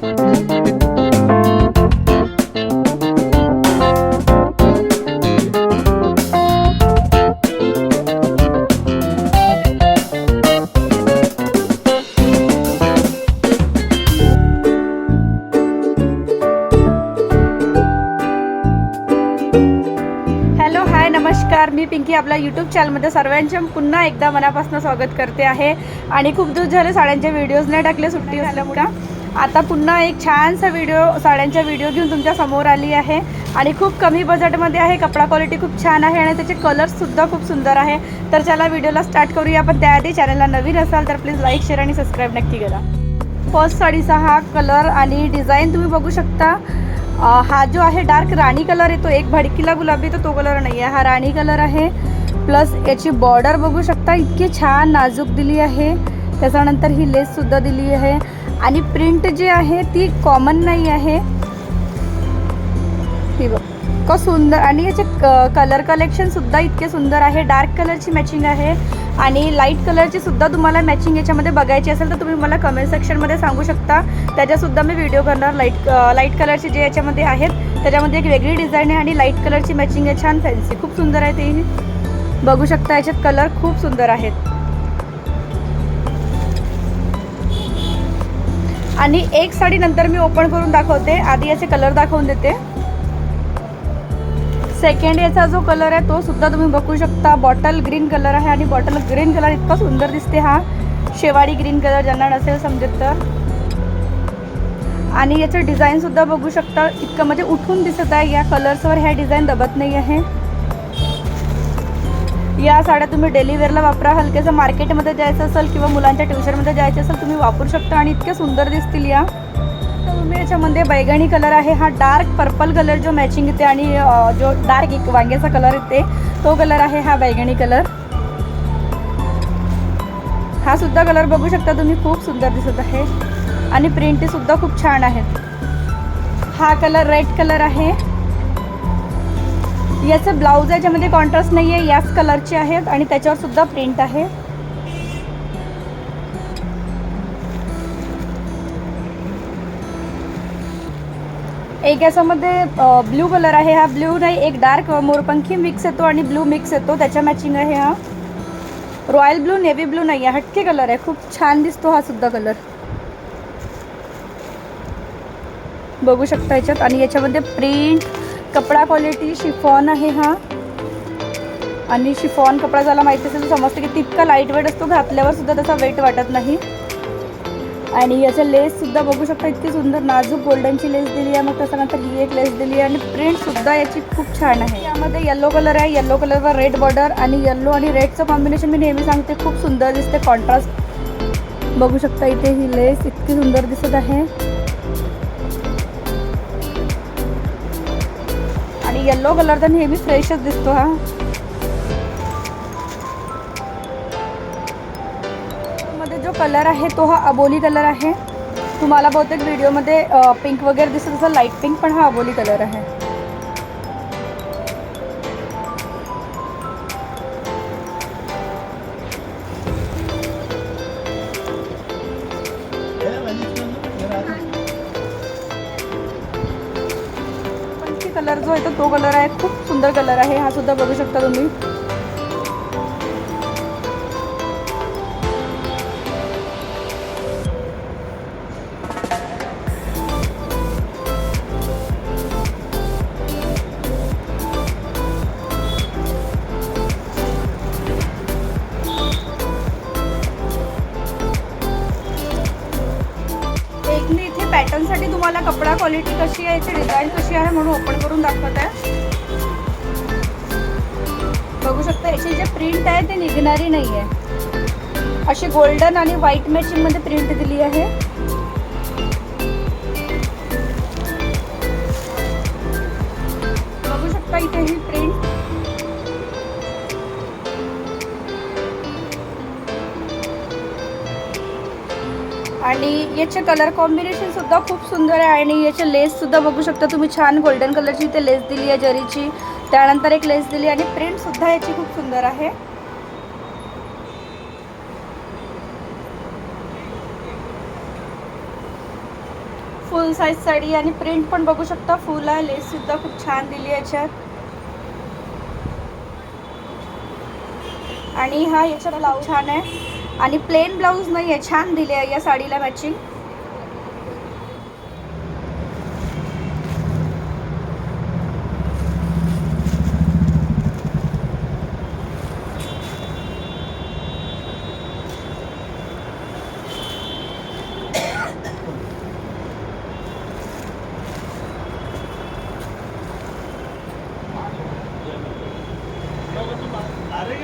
Hello hi नमस्कार. मी पिंकी आपल्या YouTube चॅनलमध्ये सर्वांचे पुन्हा एकदा मनापासून स्वागत करते आहे. आणि खूप दिवस झाले साड्यांचे व्हिडिओज नाही टाकले सुट्टी झाल्यामुळं आता पुन्हा एक छानसा व्हिडिओ साड्यांचा व्हिडिओ घेऊन तुमच्यासमोर आली आहे. आणि खूप कमी बजेटमध्ये आहे. कपडा क्वालिटी खूप छान आहे आणि त्याचे कलर्ससुद्धा खूप सुंदर आहे. तर चला व्हिडिओला स्टार्ट करूया. पण त्याआधी चॅनलला नवीन असाल तर प्लीज लाईक शेअर आणि सबस्क्राईब नक्की करा. फर्स्ट साडीचा हा कलर आणि डिझाईन तुम्ही बघू शकता. हा जो आहे डार्क राणी कलर येतो एक भडकीला गुलाबी तर तो कलर नाही आहे हा राणी कलर आहे. प्लस याची बॉर्डर बघू शकता. इतकी छान नाजूक दिली आहे. त्याच्यानंतर ही लेससुद्धा दिली आहे. आणि प्रिंट जी आहे ती कॉमन नाही आहे. ही बघ इतकं सुंदर आणि याचे कलर कलेक्शनसुद्धा इतके सुंदर आहे. डार्क कलरची मॅचिंग आहे. आणि लाइट कलरची सुद्धा तुम्हाला मॅचिंग याच्यामध्ये बघायची असेल तर तुम्ही मला कमेंट सेक्शनमध्ये सांगू शकता. त्याच्यासुद्धा मी व्हिडिओ करणार. लाइट लाइट कलरचे जे याच्यामध्ये आहेत त्याच्यामध्ये एक वेगळी डिझाईन आहे आणि लाइट कलरची मॅचिंग आहे. छान फॅन्सी खूप सुंदर आहे ते. बघू शकता याच्यात कलर खूप सुंदर आहेत. आणि एक साडी नंतर मी ओपन करून दाखवते. आधी याचे कलर दाखवून देते. सेकंड याचा जो कलर आहे तो सुद्धा तुम्ही बघू शकता. बॉटल ग्रीन कलर आहे आणि बॉटल ग्रीन कलर इतका सुंदर दिसते हा. शेवाळी ग्रीन कलर ज्यांना नसेल समजत तर. आणि याचं डिझाईनसुद्धा बघू शकता. इतकं म्हणजे उठून दिसत आहे. या कलर्सवर ह्या डिझाईन दबत नाही आहे या साड्या तुम्ही डेली वेअरला वापरा हलकेचं मार्केटमध्ये जायचं असेल किंवा मुलांच्या ट्युशनमध्ये जायचं असेल तुम्ही वापरू शकता आणि इतक्या सुंदर दिसतील या. तर तुम्ही याच्यामध्ये बैगणी कलर आहे हा डार्क पर्पल कलर जो मॅचिंग येते आणि जो डार्क एक वांग्याचा कलर येते तो कलर आहे हा बैगणी कलर हा सुद्धा कलर बघू शकता तुम्ही खूप सुंदर दिसत आहे. आणि प्रिंटी सुद्धा खूप छान आहेत. हा कलर रेड कलर आहे. याचं ब्लाऊज याच्यामध्ये कॉन्ट्रास्ट नाही आहे याच कलरचे आहेत आणि त्याच्यावर सुद्धा प्रिंट आहे. एक याच्यामध्ये ब्ल्यू कलर आहे हा. ब्ल्यू नाही एक डार्क मोरपंखी मिक्स येतो आणि ब्लू मिक्स येतो. त्याच्या मॅचिंग आहे हा. रॉयल ब्लू नेव्ही ब्लू नाही आहे हटके कलर आहे. खूप छान दिसतो हा सुद्धा कलर बघू शकता याच्यात. आणि याच्यामध्ये प्रिंट कपडा क्वालिटी शिफॉन आहे हा. आणि शिफॉन कपडा ज्याला माहिती असेल तर समजते की तितका लाइट वेट असतो घातल्यावर सुद्धा त्याचा वेट वाटत नाही. आणि याचं लेससुद्धा बघू शकता इतकी सुंदर नाजूक गोल्डनची लेस दिली आहे मग त्याच्यानंतर ही एक लेस दिली आहे आणि प्रिंटसुद्धा याची खूप छान आहे. यामध्ये येल्लो कलर आहे येल्लो कलरवर रेड बॉर्डर आणि येल्लो आणि रेडचं कॉम्बिनेशन मी नेहमी सांगते खूप सुंदर दिसते कॉन्ट्रास्ट बघू शकता इथे ही लेस इतकी सुंदर दिसत आहे. आणि येल्लो कलर तर नेहमी फ्रेशच दिसतो हा. मध्ये जो कलर आहे तो हा अबोली कलर आहे. तुम्हाला बहुतेक व्हिडिओमध्ये पिंक वगैरे दिसत असेल लाइट पिंक पण हा अबोली कलर आहे. जो आहे तो तो कलर आहे. खूप सुंदर कलर आहे. हा सुद्धा बघू शकता तुम्ही. मी पॅटर्नसाठी तुम्हाला कपडा क्वालिटी कशी आहे याची डिझाईन कशी आहे म्हणून ओपन करून दाखवत आहे. बघू शकता याची जे प्रिंट आहे ते निघणारी नाही आहे अशी गोल्डन आणि व्हाईट मॅचिंगमध्ये प्रिंट दिली आहे. बघू शकता इथे ही प्रिंट आणि याचे कलर कॉम्बिनेशन सुद्धा खूप सुंदर आहे आणि याचे लेस सुद्धा बघू शकता तुम्ही. छान गोल्डन कलरची इथे लेस दिली आहे जरीची. त्यानंतर एक लेस दिली आणि प्रिंट सुद्धा याची खूप सुंदर आहे. फुल साईज साडी आणि प्रिंट पण बघू शकता. फुल आहे. लेस सुद्धा खूप छान दिली आहे याच्यात. आणि हा याच्यात ब्लाऊज छान आहे. आणि प्लेन ब्लाऊज नाही आहे छान दिले आहे या साडीला मॅचिंग अरे